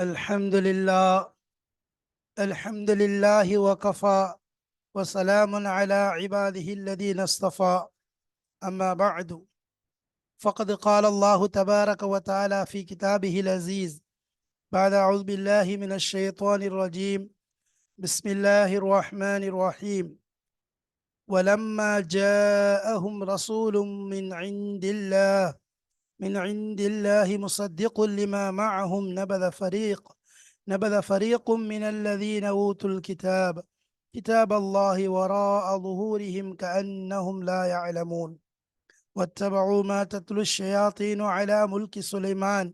الحمد لله الحمد لله وكفى وسلام على عباده الذين اصطفى. أما بعد فقد قال الله تبارك وتعالى في كتابه العزيز بعد أعوذ بالله من الشيطان الرجيم بسم الله الرحمن الرحيم. ولما جاءهم رسول من عند الله من عند الله مصدق لما معهم. نبذ فريق نبذ فريق من الذين أوتوا الكتاب كتاب الله وراء ظهورهم كأنهم لا يعلمون. واتبعوا ما تتلو الشياطين على ملك سليمان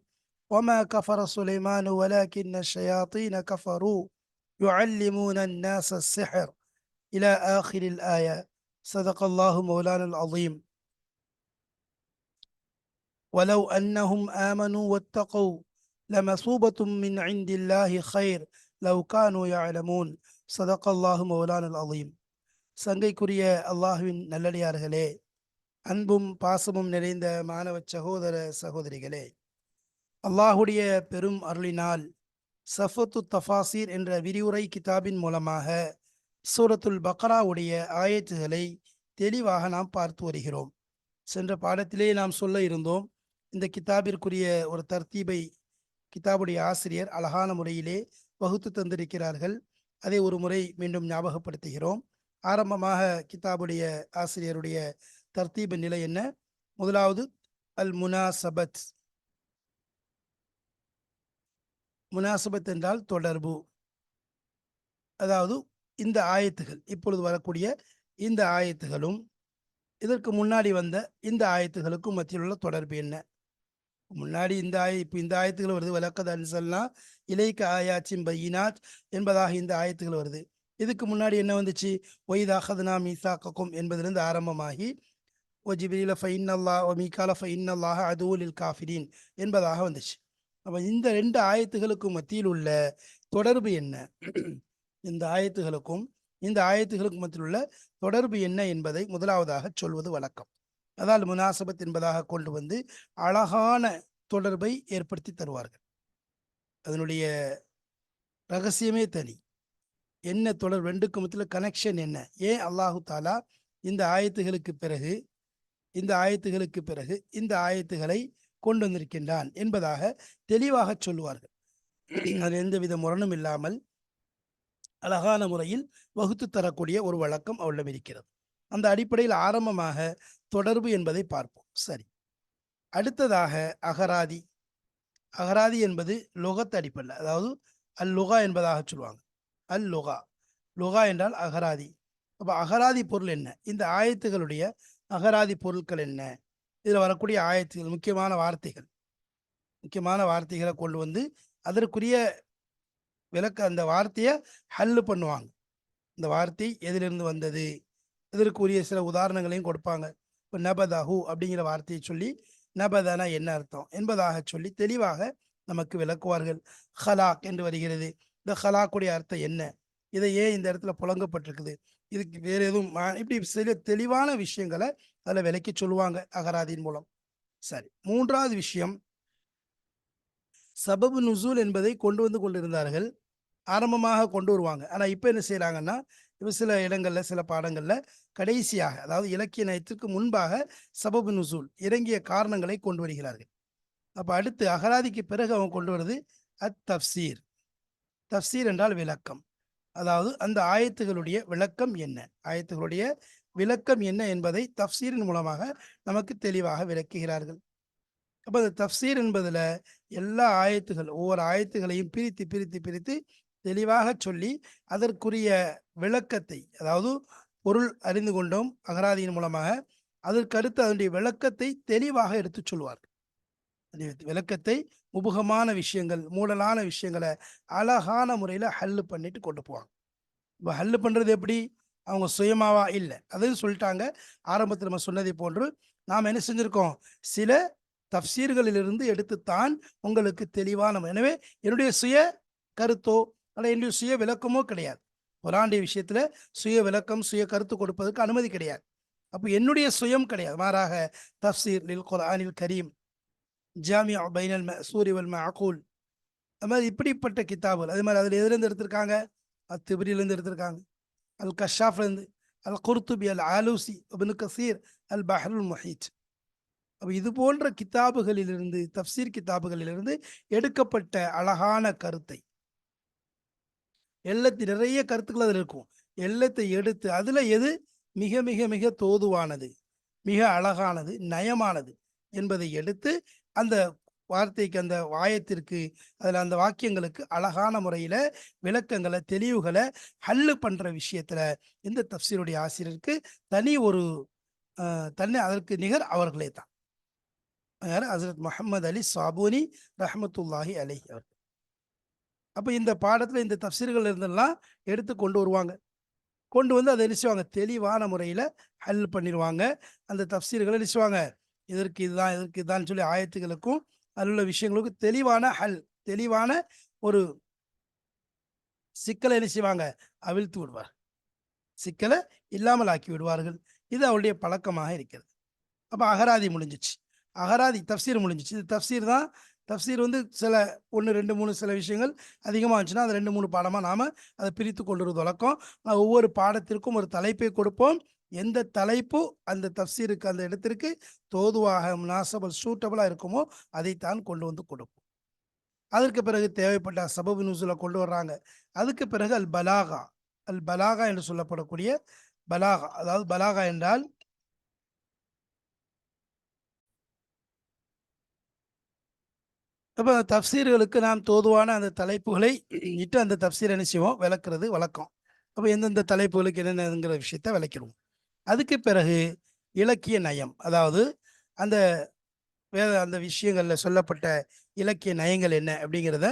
وما كفر سليمان ولكن الشياطين كفروا. يعلمون الناس السحر إلى آخر الآية. صدق الله مولانا العظيم. ولو أنهم آمنوا واتقوا لمثوبة من عند الله خير لو كانوا يعلمون صدق الله مولانا العظيم சங்கைக்குரிய அல்லாஹுவின் நல்லடியார்களே அன்பும் பாசமும் நிறைந்த மாணவ சகோதர சகோதரிகளே அல்லாஹுடைய பெரும் அருளினால் சஃபத்து தஃபாசீர் என்ற விரிவுரை கிதாபின் மூலமாக சூரத்துல் பக்ராவுடைய ஆயத்துகளை தெளிவாக நாம் பார்த்து வருகிறோம் சென்ற பாடத்திலே நாம் சொல்ல இருந்தோம் இந்த கிதாபிற்குரிய ஒரு தர்த்தீபை கிதாபுடைய ஆசிரியர் அழகான முறையிலே வகுத்து தந்திருக்கிறார்கள். அதை ஒரு முறை மீண்டும் ஞாபகப்படுத்துகிறோம். ஆரம்பமாக கிதாபுடைய ஆசிரியருடைய தர்த்தீப நிலை என்ன? முதலாவது அல் முனாசபத். முனாசபத் என்றால் தொடர்பு. அதாவது இந்த ஆயத்துகள் இப்பொழுது வரக்கூடிய இந்த ஆயத்துகளும் இதற்கு முன்னாடி வந்த இந்த ஆயத்துகளுக்கும் மத்தியில் உள்ள தொடர்பு என்ன? முன்னாடி இந்த ஆய இப்போ இந்த ஆயத்துகள் வருது. விளக்கத அன்சல்னா இலைக்க ஆயாச்சின் பையினாத் என்பதாக இந்த ஆயத்துகள் வருது. இதுக்கு முன்னாடி என்ன வந்துச்சு? ஒய்தாஹதனா மீசாக்கும் என்பதிலிருந்து ஆரம்பமாகி ஓ ஜிபிரில ஃபைன் அல்லா ஓ மீகால ஃபைன் அல்லாஹ் அதுவுலில் காஃபிரின் என்பதாக வந்துச்சு. அப்போ இந்த ரெண்டு ஆயத்துகளுக்கும் மத்தியில் உள்ள தொடர்பு என்ன? இந்த ஆயத்துகளுக்கும் இந்த ஆயத்துகளுக்கும் மத்தியில் உள்ள தொடர்பு என்ன என்பதை முதலாவதாக சொல்வது வழக்கம். அதால் முனாசபத் என்பதாக கொண்டு வந்து அழகான தொடர்பை ஏற்படுத்தி தருவார்கள். அதனுடைய ரகசியமே தனி. என்ன தொடர் ரெண்டுக்கு மத்தியில் கனெக்ஷன் என்ன? ஏன் அல்லாஹு தாலா இந்த ஆயத்துகளுக்கு பிறகு இந்த ஆயத்துகளுக்கு பிறகு இந்த ஆயத்துகளை கொண்டு வந்திருக்கின்றான் என்பதாக தெளிவாக சொல்லுவார்கள். அதில் எந்தவித முரணும் இல்லாமல் அழகான முறையில் வகுத்து தரக்கூடிய ஒரு வழக்கம் அவளிடம் இருக்கிறது. அந்த அடிப்படையில் ஆரம்பமாக தொடர்பு என்பதை பார்ப்போம். சரி. அடுத்ததாக அகராதி. அகராதி என்பது லொகத் அடிப்படையில் அதாவது அல் லுகா என்பதாக சொல்லுவாங்க. அல் லுகா. லுகா என்றால் அகராதி. அப்போ அகராதி பொருள் என்ன? இந்த ஆயத்துகளுடைய அகராதி பொருட்கள் என்ன? இதில் வரக்கூடிய ஆயத்துகள் முக்கியமான வார்த்தைகள். முக்கியமான வார்த்தைகளை கொண்டு வந்து அதற்குரிய விளக்க அந்த வார்த்தையை ஹல்லு பண்ணுவாங்க. இந்த வார்த்தை எதிலிருந்து வந்தது? இதற்குரிய சில உதாரணங்களையும் கொடுப்பாங்க. இப்போ நபதஹு அப்படிங்கிற வார்த்தையை சொல்லி நபதனா என்ன அர்த்தம்? என்பதாக சொல்லி தெளிவாக நமக்கு விளக்குவார்கள். ஹலாக் என்று வருகிறது. இந்த ஹலாக்குடைய அர்த்தம் என்ன? இதை ஏன் இந்த இடத்துல புழங்கப்பட்டிருக்குது இதுக்கு வேற எதுவும் இப்படி சில தெளிவான விஷயங்களை அதில் விளக்கி சொல்லுவாங்க அகராதியின் மூலம். சரி மூன்றாவது விஷயம். சபபு நுசூல் என்பதை கொண்டு வந்து கொண்டிருந்தார்கள். ஆரம்பமாக கொண்டு வருவாங்க. ஆனால் இப்போ என்ன செய்கிறாங்கன்னா சில இடங்களில் சில பாடங்களில் கடைசியாக அதாவது இலக்கிய நயத்திற்கு முன்பாக சபபு நுசூல் இறங்கிய காரணங்களை கொண்டு வருகிறார்கள். அப்போ அடுத்து அகராதிக்கு பிறகு அவன் கொண்டு வருது அத் தப்சீர் தப்சீர் என்றால் விளக்கம். அதாவது அந்த ஆயத்துகளுடைய விளக்கம் என்ன? ஆயத்துகளுடைய விளக்கம் என்ன என்பதை தப்சீரின் மூலமாக நமக்கு தெளிவாக விளக்குகிறார்கள். அப்போ அந்த தப்சீர் என்பதில் எல்லா ஆயத்துகள் ஒவ்வொரு ஆயத்துகளையும் பிரித்து பிரித்து பிரித்து தெளிவாக சொல்லி அதற்குரிய விளக்கத்தை அதாவது பொருள் அறிந்து கொண்டோம் அகராதியின் மூலமாக அதற்கடுத்து அதனுடைய விளக்கத்தை தெளிவாக எடுத்து சொல்வார்கள் விளக்கத்தை உபுகமான விஷயங்கள் மூடலான விஷயங்களை அழகான முறையில் ஹல்லு பண்ணிட்டு கொண்டு போவாங்க. இப்போ ஹல்லு பண்ணுறது எப்படி? அவங்க சுயமாவா? இல்லை. அதையும் சொல்லிட்டாங்க. ஆரம்பத்தில் நம்ம சொன்னதை போன்று நாம் என்ன செஞ்சுருக்கோம்? சில தப்சீர்களிலிருந்து எடுத்துத்தான் உங்களுக்கு தெளிவான எனவே என்னுடைய சுய கருத்தோ ஆனால் என்னுடைய சுய விளக்கமோ கிடையாது. குரானுடைய விஷயத்தில் சுய விளக்கம் சுய கருத்து கொடுப்பதற்கு அனுமதி கிடையாது. அப்போ என்னுடைய சுயம் கிடையாது. மாறாக தப்சீர் லில் குரானில் கரீம் ஜாமியா பைனல் சூரியவல் வல் மஅகூல். அது மாதிரி இப்படிப்பட்ட கித்தாபுகள் அது மாதிரி அதில் எதுலேருந்து எடுத்திருக்காங்க? அது திபிரிலேருந்து எடுத்திருக்காங்க. அல் கஷாஃப்லேருந்து அல் குர்துபி அல் ஆலூசி அபின் கசீர் அல் பஹருல் முஹீத். அப்போ இது போன்ற கித்தாபுகளிலிருந்து தப்சீர் கித்தாபுகளிலிருந்து எடுக்கப்பட்ட அழகான கருத்தை எல்லத்து நிறைய கருத்துக்கள் அதில் இருக்கும். எல்லத்தை எடுத்து அதில் எது? மிக மிக மிக தோதுவானது மிக அழகானது நயமானது என்பதை எடுத்து அந்த வார்த்தைக்கு அந்த வாயத்திற்கு அதில் அந்த வாக்கியங்களுக்கு அழகான முறையில் விளக்கங்களை தெளிவுகளை ஹல்லு பண்ணுற விஷயத்தில் இந்த தப்சீருடைய ஆசிரியருக்கு தனி ஒரு தன்னை அதற்கு நிகர் அவர்களே தான். யார்? ஹசரத் முகமது அலி சாபூனி ரஹமத்துல்லாஹி அலி அவர் அப்போ இந்த பாடத்தில் இந்த தப்சீர்கள் இருந்தெல்லாம் எடுத்து கொண்டு வருவாங்க. கொண்டு வந்து அதை நினைச்சுவாங்க தெளிவான முறையில் ஹல் பண்ணிடுவாங்க. அந்த தப்சீர்களை நினைச்சுவாங்க இதற்கு இதுதான் இதற்கு இதுதான் சொல்லி ஆயத்துகளுக்கும் அதில் உள்ள விஷயங்களுக்கும் தெளிவான ஹல் தெளிவான ஒரு சிக்கலை என்ன செய்வாங்க? அவிழ்த்து விடுவார் சிக்கலை இல்லாமல் ஆக்கி விடுவார்கள். இது அவருடைய பழக்கமாக இருக்கிறது. அப்போ அகராதி முடிஞ்சிச்சு. அகராதி தப்சீர் முடிஞ்சிச்சு. இது தப்சீர் தான் தப்சீர் வந்து சில ஒன்று ரெண்டு மூணு சில விஷயங்கள் அதிகமாக இருந்துச்சுன்னா அது ரெண்டு மூணு பாடமாக நாம் அதை பிரித்து கொள்வது வழக்கம். ஒவ்வொரு பாடத்திற்கும் ஒரு தலைப்பை கொடுப்போம். எந்த தலைப்பு அந்த தப்சீருக்கு அந்த இடத்திற்கு தோதுவாக முனாசபல் சூட்டபுளாக இருக்குமோ அதைத்தான் கொண்டு வந்து கொடுப்போம். அதற்கு பிறகு தேவைப்பட்ட சபபு நியூஸில் கொண்டு வர்றாங்க. அதுக்கு பிறகு அல் பலாகா அல் பலாகா என்று சொல்லப்படக்கூடிய பலாகா. அதாவது பலாகா என்றால் அப்போ தப்சீர்களுக்கு நாம் தோதுவான அந்த தலைப்புகளை இட்டு அந்த தப்சீர் என்ன செய்வோம்? விளக்குறது வழக்கம். அப்போ எந்தெந்த தலைப்புகளுக்கு என்னென்னங்கிற விஷயத்த விளக்கிடுவோம். அதுக்கு பிறகு இலக்கிய நயம் அதாவது அந்த வேத அந்த விஷயங்களில் சொல்லப்பட்ட இலக்கிய நயங்கள் என்ன அப்படிங்கிறத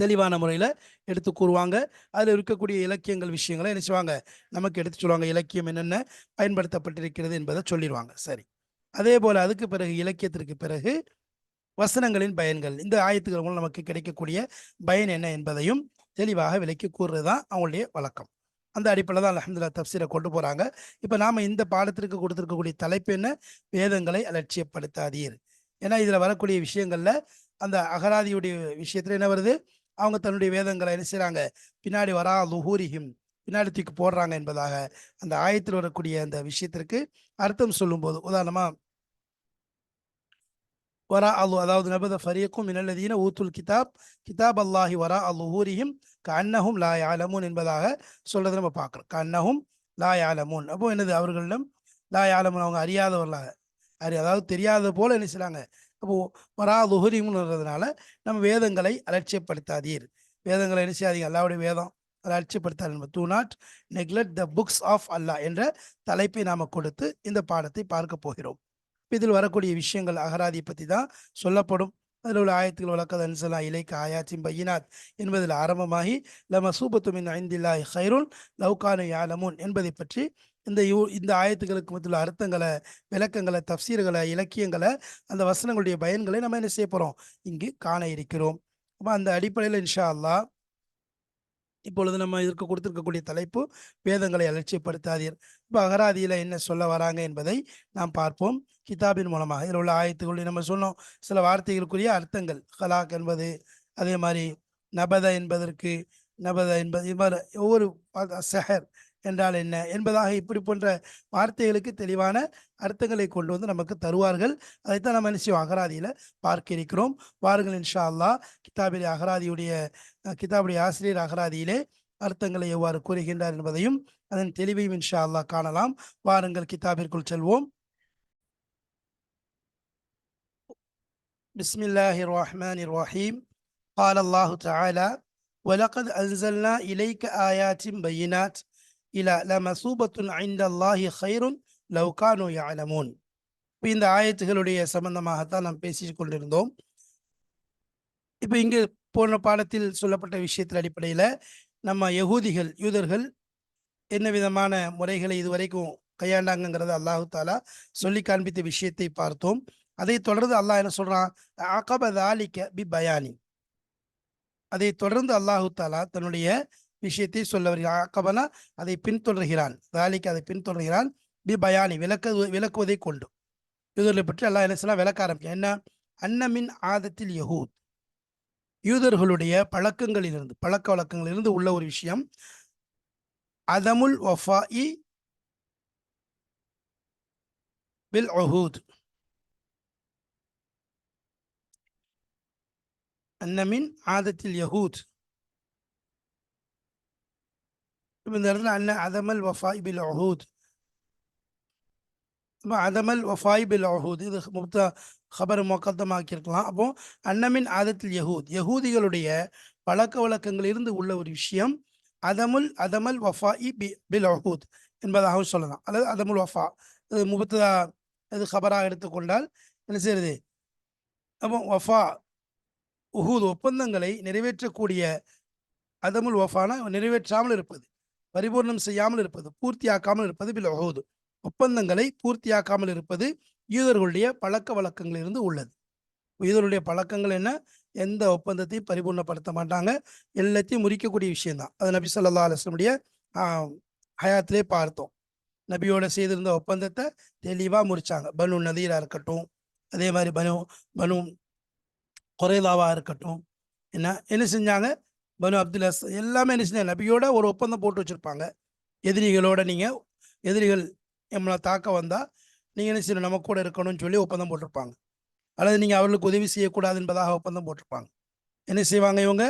தெளிவான முறையில் எடுத்து கூறுவாங்க. அதில் இருக்கக்கூடிய இலக்கியங்கள் விஷயங்களை என்ன செய்வாங்க? நமக்கு எடுத்து சொல்லுவாங்க. இலக்கியம் என்னென்ன பயன்படுத்தப்பட்டிருக்கிறது என்பதை சொல்லிடுவாங்க. சரி. அதே போல் அதுக்கு பிறகு இலக்கியத்திற்கு பிறகு வசனங்களின் பயன்கள். இந்த ஆயத்துக்கள் மூலம் நமக்கு கிடைக்கக்கூடிய பயன் என்ன என்பதையும் தெளிவாக விலைக்கு கூறுறது தான் அவங்களுடைய வழக்கம். அந்த அடிப்படையில் தான் அலமதுல்லா தப்சீரை கொண்டு போகிறாங்க இப்போ நாம் இந்த பாடத்திற்கு கொடுத்துருக்கக்கூடிய தலைப்பு என்ன? வேதங்களை அலட்சியப்படுத்தாதீர். ஏன்னா இதில் வரக்கூடிய விஷயங்களில் அந்த அகராதியுடைய விஷயத்தில் என்ன வருது? அவங்க தன்னுடைய வேதங்களை என்ன செய்கிறாங்க பின்னாடி வரா லுஹூரிஹிம் பின்னாடி தூக்கி போடுறாங்க என்பதாக அந்த ஆயத்தில் வரக்கூடிய அந்த விஷயத்திற்கு அர்த்தம் சொல்லும்போது உதாரணமாக வரா அல்லு அதாவது நபத ஃபரீக்கும் மினல்லதீன ஊத்துல் கிதாப் கிதாப் அல்லாஹி வரா அல்லுஹூரிஹிம் கண்ணஹும் லா யாலமூன் என்பதாக சொல்றதை நம்ம பார்க்குறோம். கண்ணஹும் லா யாலமூன் அப்போ என்னது? அவர்களிடம் லா யாலமூன் அவங்க அறியாதவர்களாக. அறி அதாவது தெரியாத போல என்ன செய்கிறாங்க அப்போ வரா லுஹுரிம்ன்றதுனால நம்ம வேதங்களை அலட்சியப்படுத்தாதீர். வேதங்களை என்ன செய்யாதீங்க? அல்லாவுடைய வேதம் அதை அலட்சியப்படுத்தாது do not neglect the books of Allah என்ற தலைப்பை நாம் கொடுத்து இந்த பாடத்தை பார்க்க போகிறோம். இதில் வரக்கூடிய விஷயங்கள் அகராதி பற்றி தான் சொல்லப்படும். அதில் உள்ள ஆயத்துகள் வழக்கது அன்சலா இலைக்கு ஆயாச்சிம் பையினாத் என்பதில் ஆரம்பமாகி லம சூபத்துமின் ஐந்தில்லாய் ஹைருன் லவ்கானு யாலமுன் என்பதை பற்றி இந்த யூ இந்த ஆயத்துகளுக்கு மத்தியில் அர்த்தங்களை விளக்கங்களை தப்சீர்களை இலக்கியங்களை அந்த வசனங்களுடைய பயன்களை நம்ம என்ன செய்ய போகிறோம் இங்கு காண இருக்கிறோம். அப்போ அந்த அடிப்படையில் இன்ஷா அல்லா இப்பொழுது நம்ம இதற்கு கொடுத்திருக்கக்கூடிய தலைப்பு வேதங்களை அலட்சியப்படுத்தாதீர். இப்போ அகராதியில் என்ன சொல்ல வராங்க என்பதை நாம் பார்ப்போம். கிதாபின் மூலமாக இதில் உள்ள ஆயத்துக்கள் நம்ம சொன்னோம். சில வார்த்தைகளுக்குரிய அர்த்தங்கள் ஹலாக் என்பது அதே மாதிரி நபத என்பதற்கு நபத என்பது இது மாதிரி ஒவ்வொரு செஹர் என்றால் என்ன என்பதாக இப்படி போன்ற வார்த்தைகளுக்கு தெளிவான அர்த்தங்களை கொண்டு வந்து நமக்கு தருவார்கள் அதைத்தான் நம்ம என்ன செய்வோம் அகராதியில் பார்க்க இருக்கிறோம் வாருங்கள் இன்ஷா அல்லா கிதாபிலே அகராதியுடைய கிதாபுடைய ஆசிரியர் அகராதியிலே அர்த்தங்களை எவ்வாறு கூறுகின்றார் என்பதையும் அதன் தெளிவையும் இன்ஷா அல்லா காணலாம் வாருங்கள் கிதாபிற்குள் செல்வோம் بسم الله الرحمن الرحيم قال الله تعالى ولقد أنزلنا إليك آيات بينات இல ல மசூபத்துன் லமசூபத்துன் ஐந்தல்லாஹி ஹைருன் லவ்கானு யாலமூன் இப்போ இந்த ஆயத்துகளுடைய சம்பந்தமாகத்தான் நாம் பேசி கொண்டிருந்தோம். இப்போ இங்கு போன பாடத்தில் சொல்லப்பட்ட விஷயத்தின் அடிப்படையில் நம்ம யகூதிகள் யூதர்கள் என்ன விதமான முறைகளை இதுவரைக்கும் கையாண்டாங்கிறத அல்லாஹு தாலா சொல்லி காண்பித்த விஷயத்தை பார்த்தோம். அதை தொடர்ந்து அல்லாஹ் என்ன சொல்றான்? ஆகபத் ஆலிக்க பி பயானி. அதை தொடர்ந்து அல்லாஹு தாலா தன்னுடைய விஷயத்தை சொல்ல வருகிறான் அக்கபனா அதை பின்தொடர்கிறான். தாலிக்கு அதை பின்தொடர்கிறான். பி பயானி விளக்க விளக்குவதை கொண்டு. யூதர்களை பற்றி அல்லாஹ் என்ன விளக்க ஆரம்பிக்கும் என்ன? அன்னமின் ஆதத்தில் யகூத். யூதர்களுடைய பழக்கங்களிலிருந்து பழக்க வழக்கங்களிலிருந்து உள்ள ஒரு விஷயம் அதமுல் வஃபாஇ பில் ஒஹூத் அன்னமின் ஆதத்தில் யகூத். இப்போ இந்த இடத்துல அன்ன அதமல் வஃபாய் பில் அஹூத் இப்போ அதமல் வஃபாய் பில் அஹூத் இது முப்தா ஹபர் மொக்கத்தமாக்கியிருக்கலாம் அப்போ அன்னமின் ஆதத்தில் யஹூத் யஹூதிகளுடைய பழக்க வழக்கங்களிலிருந்து உள்ள ஒரு விஷயம் அதமுல் அதமல் வஃபாஇ பி பில் அஹூத் என்பதாகவும் சொல்லலாம். அல்லது அதமுல் வஃபா. இது முபத்ததா இது ஹபராக எடுத்துக்கொண்டால் என்ன செய்யறது? அப்போ வஃபா உஹூத் ஒப்பந்தங்களை நிறைவேற்றக்கூடிய அதமுல் வஃபானா நிறைவேற்றாமல் இருப்பது. பரிபூர்ணம் செய்யாமல் இருப்பது பூர்த்தியாக்காமல் இருப்பது பில் ஒப்பந்தங்களை பூர்த்தியாக்காமல் இருப்பது யூதர்களுடைய பழக்க வழக்கங்களிலிருந்து உள்ளது. யூதர்களுடைய பழக்கங்கள் என்ன? எந்த ஒப்பந்தத்தையும் பரிபூர்ணப்படுத்த மாட்டாங்க. எல்லாத்தையும் முறிக்கக்கூடிய விஷயம்தான் அது நபி சொல்லா அலுவலமுடைய ஹயாத்திலே பார்த்தோம். நபியோட செய்திருந்த ஒப்பந்தத்தை தெளிவாக முறிச்சாங்க. பனு நதியிலாக இருக்கட்டும் அதே மாதிரி பனு பனு குறைலாவாக இருக்கட்டும் என்ன என்ன செஞ்சாங்க? பனு அப்துல் அஸ் எல்லாமே என்ன நபியோட ஒரு ஒப்பந்தம் போட்டு வச்சுருப்பாங்க. எதிரிகளோட நீங்கள் எதிரிகள் நம்மளை தாக்க வந்தால் நீங்கள் என்ன செய்யணும்? நம்ம கூட இருக்கணும்னு சொல்லி ஒப்பந்தம் போட்டிருப்பாங்க. அல்லது நீங்கள் அவர்களுக்கு உதவி செய்யக்கூடாது என்பதாக ஒப்பந்தம் போட்டிருப்பாங்க. என்ன செய்வாங்க இவங்க?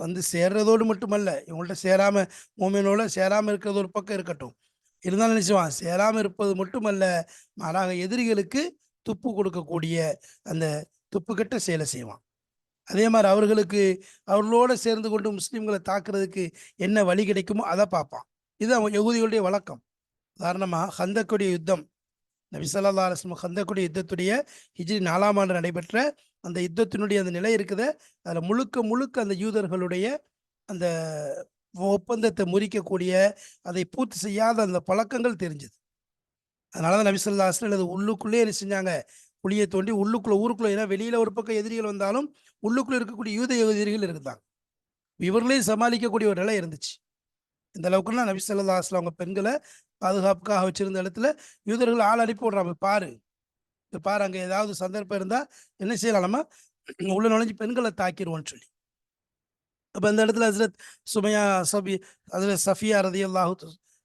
வந்து சேர்றதோடு மட்டுமல்ல இவங்கள்ட்ட சேராமல் மூமினோட சேராமல் இருக்கிறது ஒரு பக்கம் இருக்கட்டும். இருந்தாலும் என்ன செய்வான் சேராமல் இருப்பது மட்டுமல்ல மாறாக எதிரிகளுக்கு துப்பு கொடுக்கக்கூடிய அந்த துப்புக்கிட்ட செயலை செய்வான் அதே மாதிரி அவர்களுக்கு அவர்களோடு சேர்ந்து கொண்டு முஸ்லீம்களை தாக்குறதுக்கு என்ன வழி கிடைக்குமோ அதை பார்ப்பான். இதுதான் யகுதிகளுடைய வழக்கம். உதாரணமாக ஹந்தக்குடைய யுத்தம். நபிசல்லா அலுவலம் அலைஹி ஹந்தக்குடைய யுத்தத்துடைய ஹிஜ்ரி நாலாம் ஆண்டு நடைபெற்ற அந்த யுத்தத்தினுடைய அந்த நிலை இருக்குது. அதில் முழுக்க முழுக்க அந்த யூதர்களுடைய அந்த ஒப்பந்தத்தை முறிக்கக்கூடிய அதை பூர்த்தி செய்யாத அந்த பழக்கங்கள் தெரிஞ்சது. அதனால தான் நபிசல்லா அலைஹி அது உள்ளுக்குள்ளே என்ன செஞ்சாங்க? குழியை தோண்டி உள்ளுக்குள்ள ஊருக்குள்ள ஏன்னா வெளியில ஒரு பக்கம் எதிரிகள் வந்தாலும் உள்ளுக்குள்ள இருக்கக்கூடிய யூத எதிரிகள் இருந்தாங்க. இவர்களையும் சமாளிக்கக்கூடிய ஒரு நிலை இருந்துச்சு. இந்த அளவுக்குன்னா நபி ஸல்லல்லாஹு அவங்க பெண்களை பாதுகாப்புக்காக வச்சிருந்த இடத்துல யூதர்கள் ஆள் அனுப்பி விடுறாங்க. பாரு பாரு அங்கே ஏதாவது சந்தர்ப்பம் இருந்தால் என்ன செய்யலாம் நம்ம உள்ள நுழைஞ்சு பெண்களை தாக்கிடுவோம்னு சொல்லி. அப்போ அந்த இடத்துல ஹசரத் சுமையா சபி அதில் சஃபியா ரதி அல்லாஹூ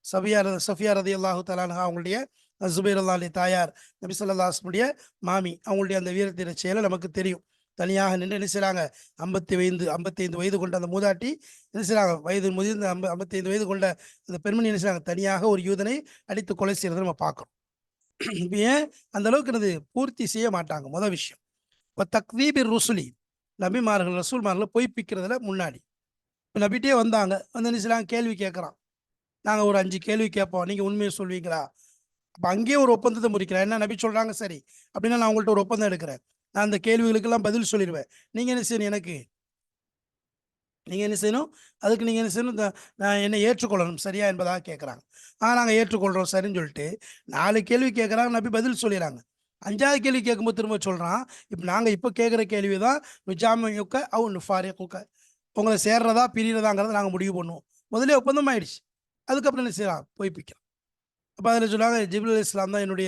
சபியா சஃபியா ரதி அல்லாஹு தலானா அவங்களுடைய ஜுபைர் அலி தாயார் நபி சொல்லாஸ்முடைய மாமி அவங்களுடைய அந்த வீரத்தீர செயலை நமக்கு தெரியும். தனியாக நின்று என்ன செய்றாங்க? ஐம்பத்தி ஐந்து ஐம்பத்தைந்து வயது கொண்ட அந்த மூதாட்டி என்ன செய்றாங்க? வயது முதிர்ந்த ஐம்ப ஐம்பத்தைந்து வயது கொண்ட அந்த பெண்மணி என்ன செய்றாங்க? தனியாக ஒரு யூதனை அடித்து கொலை செய்யறதை நம்ம பார்க்கணும் ஏன்? அந்த அளவுக்கு என்னது? பூர்த்தி செய்ய மாட்டாங்க. முதல் விஷயம். இப்போ தக்தீபி ருசுலி. நபிமார்கள் ரசூல்மார்களை பொய்ப்பிக்கிறதுல முன்னாடி. இப்போ நபிட்டே வந்தாங்க. வந்து என்ன செய்றாங்க? கேள்வி கேட்குறான். நாங்கள் ஒரு அஞ்சு கேள்வி கேட்போம். நீங்கள் உண்மையை சொல்வீங்களா? அப்போ அங்கேயே ஒரு ஒப்பந்தத்தை முறிக்கிறேன். என்ன நபி சொல்கிறாங்க சரி. அப்படின்னா நான் உங்கள்கிட்ட ஒரு ஒப்பந்தம் எடுக்கிறேன். நான் அந்த கேள்விகளுக்கெல்லாம் பதில் சொல்லிடுவேன். நீங்கள் என்ன செய்யணும் எனக்கு? நீங்கள் என்ன செய்யணும்? அதுக்கு நீங்கள் என்ன செய்யணும்? நான் என்னை ஏற்றுக்கொள்ளணும். சரியா என்பதாக கேட்குறாங்க. ஆ நாங்கள் ஏற்றுக்கொள்கிறோம் சரின்னு சொல்லிட்டு நாலு கேள்வி கேட்குறாங்க. நபி பதில் சொல்லிடுறாங்க. அஞ்சாவது கேள்வி கேட்கும்போது திரும்ப சொல்கிறான் இப்போ நாங்கள் இப்போ கேட்குற கேள்வி தான் நுஜாமியுக்க அவு நுஃபாரிக்குக்க உங்களை சேர்றதா பிரியறதாங்கிறத நாங்கள் முடிவு பண்ணுவோம். முதலே ஒப்பந்தம் ஆயிடுச்சு. அதுக்கப்புறம் என்ன செய்யலாம்? பொய்ப்பிக்கலாம் அப்போ அதில் சொன்னாங்க ஜிபுல் இஸ்லாம் தான் என்னுடைய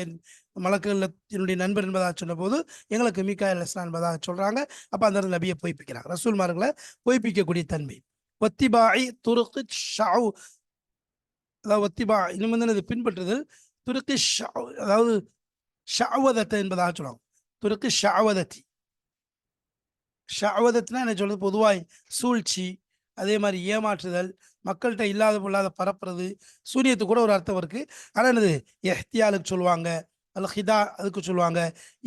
மலக்குகளில் என்னுடைய நண்பர் என்பதாக சொன்னபோது எங்களுக்கு மிக்கா இஸ்லாம் என்பதாக சொல்கிறாங்க அப்போ அந்த இடத்துல நபியை பொய்ப்பிக்கிறாங்க ரசூல்மார்களை பொய்ப்பிக்கக்கூடிய தன்மை. ஒத்திபாய் துருக்கு ஷாவு அதாவது ஒத்திபா இன்னும் வந்து இது பின்பற்றுதல். துருக்கு ஷாவ் அதாவது ஷாவதத்தை என்பதாக சொல்லுவாங்க. துருக்கு ஷாவதத்தி ஷாவதத்னா என்ன சொல்றது? பொதுவாய் சூழ்ச்சி அதே மாதிரி ஏமாற்றுதல் மக்கள்கிட்ட இல்லாத பொல்லாத பரப்புறது சூரியத்துக்கு கூட ஒரு அர்த்தம் இருக்கு. ஆனால் என்னது? எஹ்தியாலுக்கு சொல்லுவாங்க. அல்ல ஹிதா அதுக்கு சொல்லுவாங்க.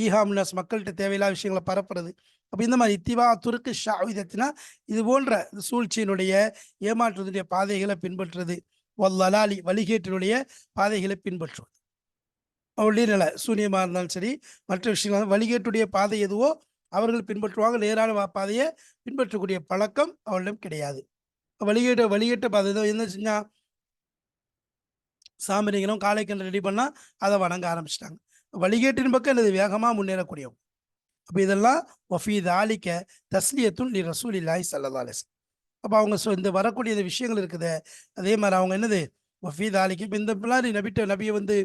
ஈஹாம்னஸ் மக்கள்கிட்ட தேவையில்லாத விஷயங்களை பரப்புறது. அப்போ இந்த மாதிரி இத்திவா துருக்கு ஷாவிதத்தினா இது போன்ற இந்த சூழ்ச்சியினுடைய ஏமாற்றுவதனுடைய பாதைகளை பின்பற்றுறது. வல்லலாலி வழிகேட்டினுடைய பாதைகளை பின்பற்றுவது. அவருடைய நில சூரியமாக இருந்தாலும் சரி மற்ற விஷயங்கள் வழிகேட்டுடைய பாதை எதுவோ அவர்கள் பின்பற்றுவாங்க. நேரான பாதையை பின்பற்றக்கூடிய பழக்கம் அவர்களிடம் கிடையாது. வழிகேட்ட வழிகேட்ட பாதை. ஏதோ என்ன செஞ்சா காலை காளைக்கன்று ரெடி பண்ணால் அதை வணங்க ஆரம்பிச்சிட்டாங்க. வழிகேட்டின் பக்கம் என்னது வேகமாக முன்னேறக்கூடியவங்க அப்போ இதெல்லாம் வஃபீத் ஆலிக்க தஸ்லியத்துன் லி ரசூல் இல்லாய் சல்லா அப்போ அவங்க சொ- இந்த வரக்கூடிய இந்த விஷயங்கள் இருக்குது. அதே மாதிரி அவங்க என்னது? வஃபீத் ஆலிக்கு இப்போ இந்த பிள்ளாரி நபிட்ட நபியை வந்து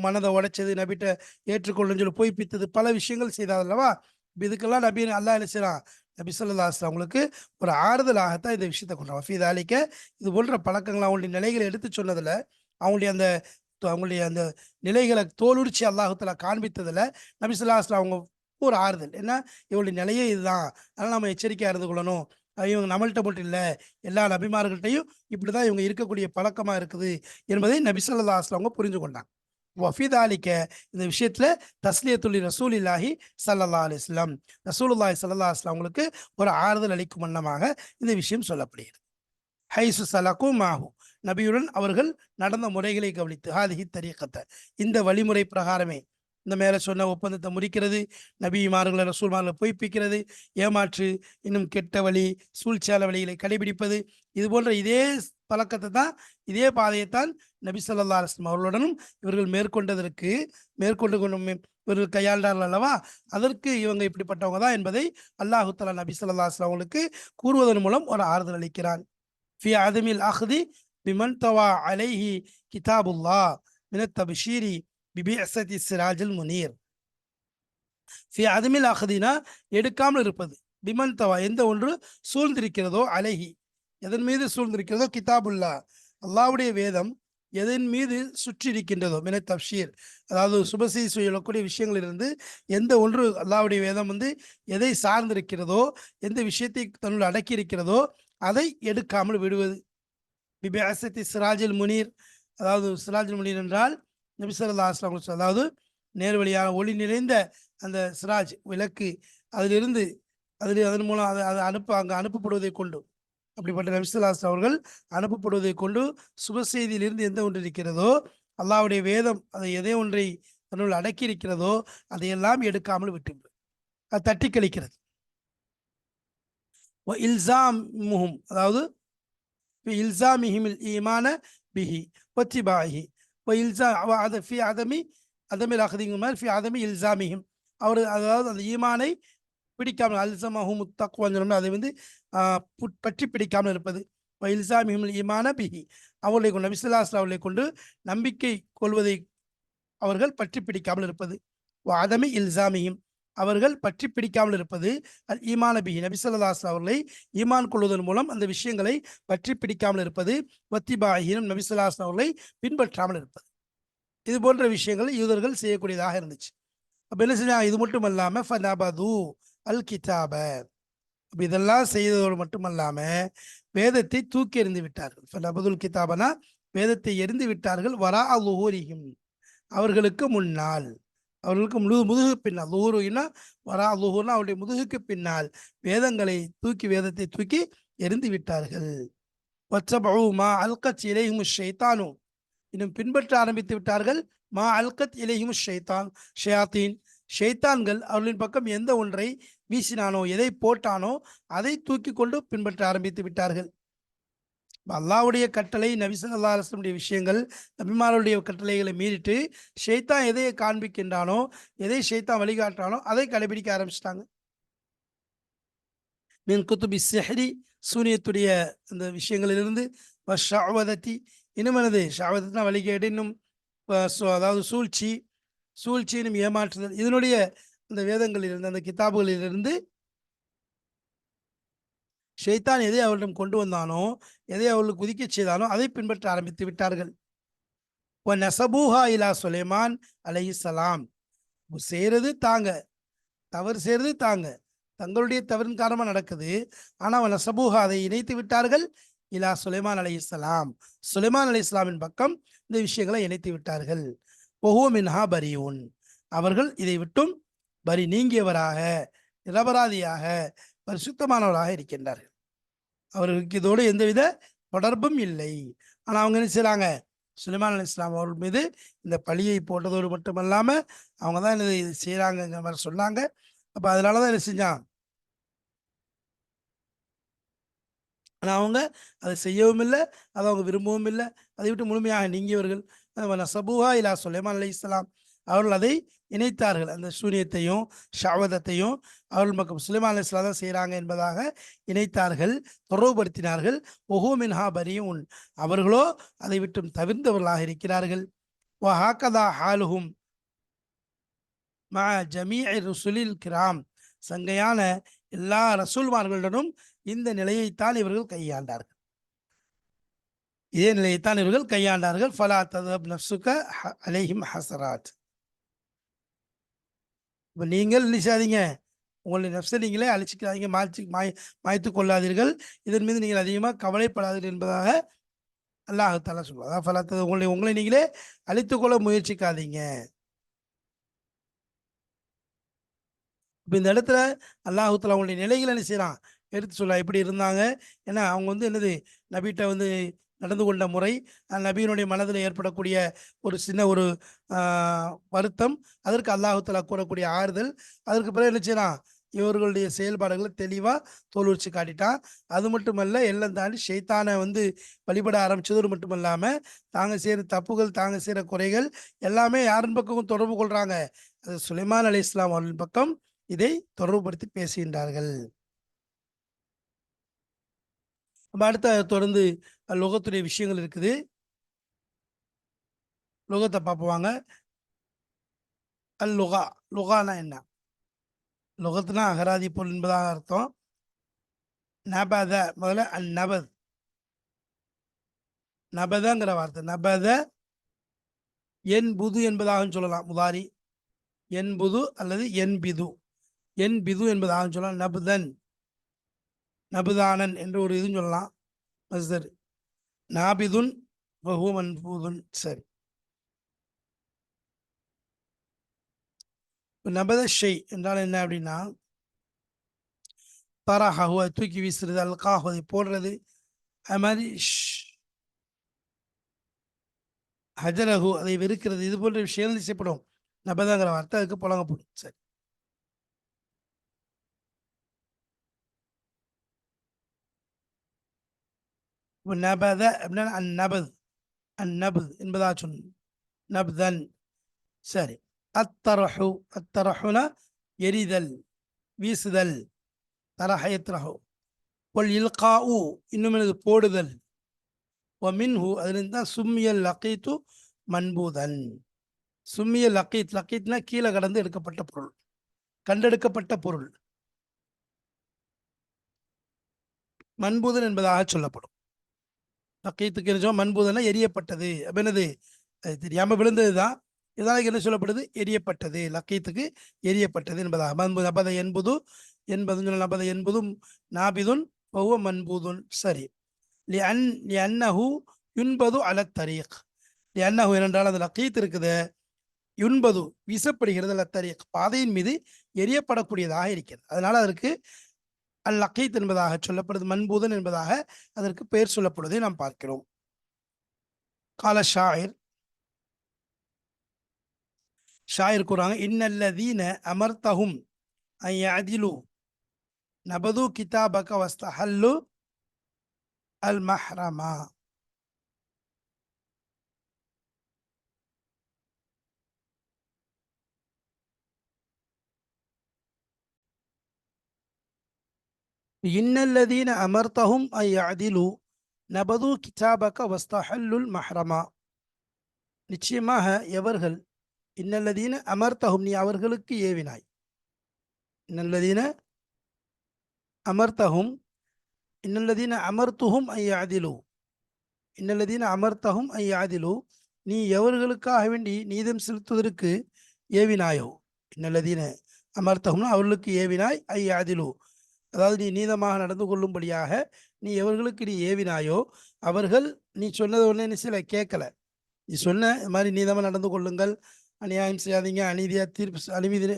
மனதை உடைச்சது நபிட்ட ஏற்றுக்கொள்ளுன்னு சொல்லி பொய்ப்பித்தது பல விஷயங்கள் செய்தார் அல்லவா? இதுக்கெல்லாம் நபி அல்லாஹ் என்ன செய்கிறான் நபி அவங்களுக்கு ஒரு ஆறுதலாகத்தான் இந்த விஷயத்தை கொண்டாங்க அளிக்க இது போன்ற பழக்கங்கள் அவங்களுடைய நிலைகளை எடுத்து சொன்னதில் அவங்களுடைய அந்த அவங்களுடைய அந்த நிலைகளை தோலுரிச்சி அல்லாஹத்தில் காண்பித்ததில் நபி ஸல்லல்லாஹு அவங்க ஒரு ஆறுதல். ஏன்னா இவங்களுடைய நிலையே இதுதான். அதனால் நம்ம எச்சரிக்கையாக இருந்து கொள்ளணும். இவங்க நம்மள்கிட்ட மட்டும் இல்லை எல்லா நபிமார்கள்ட்டையும் இப்படிதான் இவங்க இருக்கக்கூடிய பழக்கமாக இருக்குது என்பதை நபி ஸல்லல்லாஹு அவங்க புரிஞ்சு கொண்டாங்க. வஃபிதாலிக்க இந்த விஷயத்துல தஸ்லியத்துள்ளி ரசூல் இல்லாஹி சல்லல்லா அலிஸ்லாம் ரசூலுல்லாஹி சல்லா அஸ்லாம் அவங்களுக்கு ஒரு ஆறுதல் அளிக்கும் வண்ணமாக இந்த விஷயம் சொல்லப்படுகிறது. ஹைசு சலக்கும் மாஹு. நபியுடன் அவர்கள் நடந்த முறைகளை கவனித்து ஹாதிஹி தரியக்கத்தை இந்த வழிமுறை பிரகாரமே இந்த மேலே சொன்ன ஒப்பந்தத்தை முறிக்கிறது நபிமார்களை ரசூல்மார்களை பொய்ப்பிக்கிறது ஏமாற்று இன்னும் கெட்ட வழி சூழ்ச்சியால வழிகளை கடைபிடிப்பது இது போன்ற இதே பழக்கத்தை தான் இதே பாதையைத்தான் நபி ஸல்லல்லாஹு அலைஹி அவர்களுடனும் இவர்கள் மேற்கொண்டதற்கு மேற்கொண்டு கொண்டு இவர்கள் கையாண்டார்கள் அல்லவா? அதற்கு இவங்க இப்படிப்பட்டவங்க தான் என்பதை அல்லாஹு தலா நபி ஸல்லல்லாஹு அவங்களுக்கு கூறுவதன் மூலம் ஒரு ஆறுதல் அளிக்கிறான். ஃபி அதமில் அஹ்தி பிமன் தவா அலைஹி கிதாபுல்லாஹ் மினத் பிபி அசதி சிராஜல் முனீர். ஃபி அதமில் அஹ்தினா எடுக்காமல் இருப்பது பிமன் தவா எந்த ஒன்று சூழ்ந்திருக்கிறதோ அலைஹி. எதன் மீது சூழ்ந்திருக்கிறதோ கிதாபுல்லா. அல்லாவுடைய வேதம் எதன் மீது சுற்றி இருக்கின்றதோ மின தப்ஷீர். அதாவது சுபசெய்தி சொல்லக்கூடிய விஷயங்களிலிருந்து எந்த ஒன்று அல்லாவுடைய வேதம் வந்து எதை சார்ந்திருக்கிறதோ எந்த விஷயத்தை தன்னுள் அடக்கி இருக்கிறதோ அதை எடுக்காமல் விடுவது. பிபிஅசத்தி சிராஜில் முனீர். அதாவது சிராஜில் முனீர் என்றால் நபி அஸ்லாம் அதாவது நேர்வழியான ஒளி நிறைந்த அந்த சிராஜ் விளக்கு அதிலிருந்து அதில் அதன் மூலம் அதை அதை அனுப்ப அங்கே அனுப்பப்படுவதை கொண்டு. அப்படிப்பட்ட நபிசுல்லாஸ் அவர்கள் அனுப்பப்படுவதை கொண்டு சுப செய்தியிலிருந்து எந்த ஒன்று இருக்கிறதோ அல்லாவுடைய வேதம் அதை எதை ஒன்றை தன்னுள் அடக்கி இருக்கிறதோ அதையெல்லாம் எடுக்காமல் விட்டுவிடும் அது தட்டி கழிக்கிறது. இல்சாம் முஹும் அதாவது இல்சாமிஹிமில் ஈமான பிஹி ஒத்திபாஹி இல்சா அது ஃபி அதமி அதமில் அகதிங்கும் மாதிரி ஃபி அதமி இல்சாமிஹிம். அவர் அதாவது அந்த ஈமானை பிடிக்காமல் அல்சமஹும் முத்தக்குவான்னு அதை வந்து பற்றி பிடிக்காமல் இருப்பது. இல்சாமிஹிம் ஈமான பிஹி. அவர்களை கொண்டு நபிசுல்லாஸ் அவர்களை கொண்டு நம்பிக்கை கொள்வதை அவர்கள் பற்றி பிடிக்காமல் இருப்பது. வாதமி இல்சாமியும் அவர்கள் பற்றி பிடிக்காமல் இருப்பது அல் ஈமான பிஹி. நபிசல்லாஸ் அவர்களை ஈமான் கொள்வதன் மூலம் அந்த விஷயங்களை பற்றி பிடிக்காமல் இருப்பது. வத்திபாஹினும் நபிசல்லாஸ் அவர்களை பின்பற்றாமல் இருப்பது. இது போன்ற விஷயங்கள் யூதர்கள் செய்யக்கூடியதாக இருந்துச்சு. அப்போ என்ன செஞ்சாங்க? இது மட்டும் இல்லாமல் ஃபனபது அல் கிதாப. இதெல்லாம் செய்ததோடு மட்டுமல்லாமல் வேதத்தை தூக்கி எறிந்து விட்டார்கள். ஃபனபதுல் கிதாபனா வேதத்தை எறிந்து விட்டார்கள். வரா லுஹூரிஹிம். அவர்களுக்கு முன்னால் அவர்களுக்கு முழு முதுகு பின்னால். லுஹூருனா வரா லுஹூர்னா அவருடைய முதுகுக்கு பின்னால் வேதங்களை தூக்கி வேதத்தை தூக்கி எறிந்து விட்டார்கள். வச்சபு மா அல்கத் இலைஹிம் ஷைத்தானு. இன்னும் பின்பற்ற ஆரம்பித்து விட்டார்கள். மா அல்கத் இலைஹிம் ஷைத்தான் ஷயாத்தீன். ஷைத்தான்கள் அவர்களின் பக்கம் எந்த ஒன்றை வீசினானோ எதை போட்டானோ அதை தூக்கி கொண்டு பின்பற்ற ஆரம்பித்து விட்டார்கள். அல்லாவுடைய கட்டளை நபிசல்லா அலுவலுடைய விஷயங்கள் நபிமாருடைய கட்டளைகளை மீறிட்டு ஷெய்தான் எதை காண்பிக்கின்றானோ எதை ஷெய்தான் வழிகாட்டுறானோ அதை கடைபிடிக்க ஆரம்பிச்சிட்டாங்க. மின் குத்துபி செஹரி சூனியத்துடைய அந்த விஷயங்களிலிருந்து ஷாவதத்தி இன்னும் எனது ஷாவதத்தினா வழிகேடு இன்னும் அதாவது சூழ்ச்சி சூழ்ச்சி இன்னும் ஏமாற்றுதல் இதனுடைய அந்த வேதங்களிலிருந்து அந்த கிதாபுகளிலிருந்து ஷைத்தான் எதை அவரிடம் கொண்டு வந்தானோ எதை அவர்களுக்கு குதிக்கச் செய்தானோ அதை பின்பற்ற ஆரம்பித்து விட்டார்கள். ஒ நசபூஹா இலா சுலைமான் அலைஹிஸ்ஸலாம் செய்யறது தாங்க. தவறு செய்யறது தாங்க. தங்களுடைய தவறின் காரணமாக நடக்குது. ஆனால் அவன் நசபூஹா அதை இணைத்து விட்டார்கள். இலா சுலைமான் அலைஹிஸ்ஸலாம் சுலைமான் அலைஹிஸ்ஸலாமின் பக்கம் இந்த விஷயங்களை இணைத்து விட்டார்கள். ஒஹோ மின்ஹா பரியூன் அவர்கள் இதை விட்டும் பரி நீங்கியவராக நிரபராதியாக பரிசுத்தமானவராக இருக்கின்றார்கள். அவர்களுக்கு இதோடு எந்தவித தொடர்பும் இல்லை. ஆனால் அவங்க என்ன செய்கிறாங்க சுலைமான் அலி இஸ்லாம் அவர்கள் மீது இந்த பழியை போட்டதோடு மட்டுமல்லாமல் அவங்க தான் இதை செய்கிறாங்கங்கிற மாதிரி சொன்னாங்க. அப்போ அதனால தான் என்ன செஞ்சான்? ஆனால் அவங்க அதை செய்யவும் இல்லை அதை அவங்க விரும்பவும் இல்லை. அதை விட்டு முழுமையாக நீங்கியவர்கள். சபூஹா இலா சுலைமான் அலி இஸ்லாம் அவர்கள் அதை இணைத்தார்கள். அந்த சூரியத்தையும் ஷாவதத்தையும் அவர்கள் பக்கம் சுலைமான் அலி இஸ்லாம் தான் செய்கிறாங்க என்பதாக இணைத்தார்கள் தொடர்புபடுத்தினார்கள். ஒஹோ மின்ஹா பரியும் அவர்களோ அதை விட்டும் தவிர்ந்தவர்களாக இருக்கிறார்கள். ஹாக்கதா ஹாலுஹும் மா ஜமீ ருசுலில் கிராம். சங்கையான எல்லா ரசூல்மார்களிடனும் இந்த நிலையைத்தான் இவர்கள் கையாண்டார்கள். இதே நிலையைத்தான் இவர்கள் கையாண்டார்கள். ஃபலா ததப் நப்சுக ஹ- அலைஹிம் ஹசராத். இப்போ நீங்கள் என்ன செய்யாதீங்க உங்களுடைய நப்சை நீங்களே அழிச்சிக்கிறாதீங்க மாய்ச்சி மாய் மாய்த்து கொள்ளாதீர்கள். இதன் மீது நீங்கள் அதிகமாக கவலைப்படாதீர்கள் என்பதாக அல்லாஹால சொல்லுவாங்க அதான் உங்களை உங்களை நீங்களே அழித்துக்கொள்ள முயற்சிக்காதீங்க. இப்போ இந்த இடத்துல அல்லாஹூத்தில் அவங்களுடைய நிலைகளை என்ன செய்கிறான் எடுத்து சொல்ல எப்படி இருந்தாங்க? ஏன்னா அவங்க வந்து என்னது? நபிகிட்ட வந்து நடந்து கொண்ட முறை நபியினுடைய மனதில் ஏற்படக்கூடிய ஒரு சின்ன ஒரு வருத்தம் அதற்கு அல்லாஹுத்தலா கூறக்கூடிய ஆறுதல். அதற்கு பிறகு என்ன செய்யறான் இவர்களுடைய செயல்பாடுகளை தெளிவாக தோல்விச்சு காட்டிட்டான். அது மட்டுமல்ல எல்லாம் தாண்டி ஷைத்தானை வந்து வழிபட ஆரம்பிச்சதோடு மட்டுமல்லாமல் தாங்க செய்கிற தப்புகள் தாங்க செய்கிற குறைகள் எல்லாமே யாரின் பக்கமும் தொடர்பு கொள்கிறாங்க அது சுலைமான் அலி இஸ்லாம் அவர்களின் பக்கம் இதை தொடர்புபடுத்தி பேசுகின்றார்கள். நம்ம அடுத்த தொடர்ந்து லோகத்துடைய விஷயங்கள் இருக்குது. லோகத்தை பார்ப்போவாங்க அல் லுகா லுகானா என்ன? லுகத்துனா அகராதி பொருள் என்பதாக அர்த்தம். நபத முதல்ல அல் நபத். நபதங்கிற வார்த்தை நபத என் புது என்பதாக சொல்லலாம் முதாரி. என் புது அல்லது என் பிது. என் பிது என்பதாக சொல்லலாம் நபுதன். நபுதானன் என்று ஒரு இதுன்னு சொல்லலாம். மஸ்தர் நாபிதுன் வஹு மன்பூதுன் சரி. நபத ஷெய் என்றால் என்ன அப்படின்னா தரஹு அதை தூக்கி வீசுறது அல்காஹு அதை போடுறது. அது மாதிரி ஹஜரஹு அதை வெறுக்கிறது இது போன்ற விஷயங்கள் செய்யப்படும். நபதங்கிற வார்த்தை அதுக்கு புழங்கப்படும் சரி. நபத அப்படின்னா அந்நபத் அந்நபத் என்பதா சொன்ன நப்தன். சரி. அத்தரஹு அத்தரஹுனா எரிதல் வீசுதல். தரஹ ஒல் இல்கா உ இன்னும் எனது போடுதல். ஒமின்ஹு அதுலேருந்து தான் சும்மியல் லக்கீத்து மன்பூதன். சும்மியல் லக்கீத் லக்கீத்னா கீழே கடந்து எடுக்கப்பட்ட பொருள். கண்டெடுக்கப்பட்ட பொருள். மன்பூதன் என்பதாக சொல்லப்படும். லக்கீத்துக்கு என்ன சொல்லுவோம்? எரியப்பட்டது. அப்ப என்னது? அது தெரியாம விழுந்தது தான் இதனால என்ன சொல்லப்படுது? எரியப்பட்டது. லக்கீத்துக்கு எரியப்பட்டது என்பதாக. மண்புது நபத என்பது என்பது நபத என்பதும் நாபிதுன் ஒவ்வொ மண்பூதுன். சரி. லி அன் லி அன்னஹு யுன்பது அல தரீக். லி அன்னஹு ஏனென்றால் அது லக்கீத் இருக்குது. யுன்பது வீசப்படுகிறது அல தரீக். பாதையின் மீது எரியப்படக்கூடியதாக இருக்கிறது. அதனால அதற்கு அல் லக்கீத் என்பதாக சொல்லப்படுது மண்பூதன் என்பதாக அதற்கு பெயர் சொல்லப்படுவதை நாம் பார்க்கிறோம். கால ஷாயிர். ஷாயிர் கூறாங்க இன்னல்லதீன அமர்த்தஹும் ஐயதிலு நபது கிதாபக வஸ்தஹல்லு அல் மஹ்ரமா இன்னல்லதீன அமர்த்தஹும் ஐயதிலு நபது கிதாபக வஸ்தஹல்லுல் மஹ்ரமா நிச்சயமாக எவர்கள் இன்னல்லதீன அமர்த்தஹும் நீ அவர்களுக்கு ஏவினாய். இன்னல்லதீன அமர்த்தஹும் இன்னல்லதீன அமர்த்துஹும் ஐயாதிலு இன்னல்லதீன அமர்த்தஹும் ஐயாதிலு நீ எவர்களுக்காக வேண்டி நீதம் செலுத்துவதற்கு ஏவினாயோ. இன்னல்லதீன அமர்த்தஹும்னா அவர்களுக்கு ஏவினாய். ஐயாதிலு அதாவது நீ நீதமாக நடந்து கொள்ளும்படியாக நீ எவர்களுக்கு நீ ஏவினாயோ அவர்கள் நீ சொன்னது ஒன்று சில கேட்கல. நீ சொன்ன இது மாதிரி நீதமாக நடந்து கொள்ளுங்கள். அநியாயம் செய்யாதீங்க. அநீதியாக தீர்ப்பு அநீதி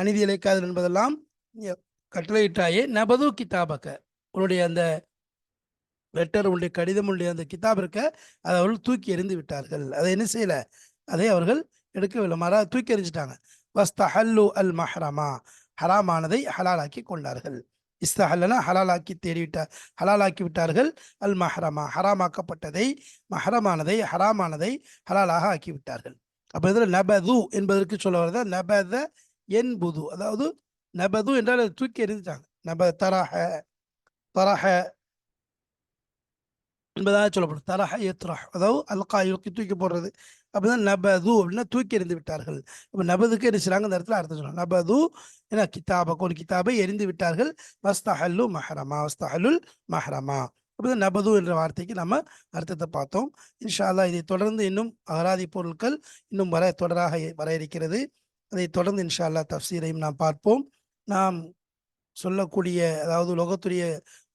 அநீதி இழைக்காது என்பதெல்லாம் நீ கட்டளையிட்டாயே. நபது கிதாபக்க. உன்னுடைய அந்த லெட்டர் உன்னுடைய கடிதம் உன்னுடைய அந்த கிதாப் இருக்க அதை அவர்கள் தூக்கி எறிந்து விட்டார்கள். அதை என்ன செய்யல? அதை அவர்கள் எடுக்கவில்லை. மாறா தூக்கி எறிஞ்சிட்டாங்க. வஸ்தஹல்லு அல் மஹ்ரமா. ஹராமானதை ஹலாலாக்கி கொண்டார்கள். இஸ்தஹல்லனா ஹலாலாக்கி தேடிவிட்டார் ஹலாலாக்கி விட்டார்கள். அல் மஹரமா ஹராமாக்கப்பட்டதை மஹரமானதை ஹராமானதை ஹலாலாக ஆக்கி விட்டார்கள் இதில் நபது என்பதற்கு சொல்ல வரத நபத என்புது. அதாவது நபது என்றால் தூக்கி எறிஞ்சாங்க நப தரஹ தரஹ என்பதாக சொல்லப்படும். தரஹ எத்ராஹ் அதாவது அல்கா இலக்கி தூக்கி போடுறது. அப்படின்னா நபது அப்படின்னா தூக்கி எறிந்து விட்டார்கள். இப்போ நபதுக்கு என்ன செய்றாங்க? அந்த இடத்துல அர்த்தம் சொல்லலாம் நபது ஏன்னா கிதாபை ஒரு கிதாபை எரிந்து விட்டார்கள். வஸ்தஹல்லு மஹரமா வஸ்தஹல்லுல் மஹரமா. அப்படி நபது என்ற வார்த்தைக்கு நம்ம அர்த்தத்தை பார்த்தோம். இன்ஷா அல்லாஹ் இதை தொடர்ந்து இன்னும் அகராதி பொருட்கள் இன்னும் வர தொடராக வர இருக்கிறது. அதை தொடர்ந்து இன்ஷா அல்லாஹ் தஃசீரையும் நாம் பார்ப்போம். நாம் சொல்லக்கூடிய அதாவது உலகத்துடைய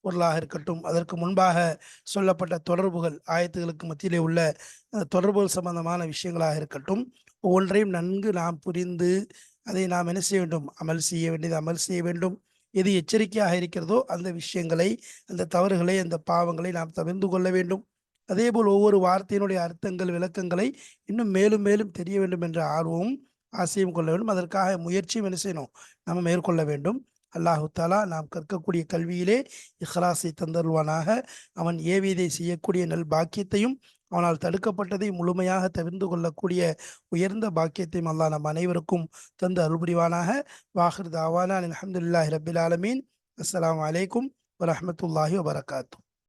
பொருளாக இருக்கட்டும். அதற்கு முன்பாக சொல்லப்பட்ட தொடர்புகள் ஆயத்துகளுக்கு மத்தியிலே உள்ள தொடர்புகள் சம்பந்தமான விஷயங்களாக இருக்கட்டும். ஒவ்வொன்றையும் நன்கு நாம் புரிந்து அதை நாம் என்ன செய்ய வேண்டும்? அமல் செய்ய வேண்டியது அமல் செய்ய வேண்டும். எது எச்சரிக்கையாக இருக்கிறதோ அந்த விஷயங்களை அந்த தவறுகளை அந்த பாவங்களை நாம் தவிர்த்து கொள்ள வேண்டும். அதேபோல் ஒவ்வொரு வார்த்தையினுடைய அர்த்தங்கள் விளக்கங்களை இன்னும் மேலும் மேலும் தெரிய வேண்டும் என்ற ஆர்வமும் ஆசையும் கொள்ள வேண்டும். அதற்காக முயற்சியும் என்ன செய்யணும்? நம்ம மேற்கொள்ள வேண்டும். அல்லாஹு தாலா நாம் கற்கக்கூடிய கல்வியிலே இஹ்லாஸை தந்தருவானாக அவன் ஏவியதை செய்யக்கூடிய நல் பாக்கியத்தையும் அவனால் தடுக்கப்பட்டதை முழுமையாக தவிர்ந்து கொள்ளக்கூடிய உயர்ந்த பாக்கியத்தையும் அல்லாஹ் நம் அனைவருக்கும் தந்து அருள்புரிவானாக. வாஹிர் தாவானா அலமதுல்லாஹி ரபில் ஆலமீன். அஸ்லாம் அலைக்கும் வரமத்துல்லாஹி வபரகாத்தூ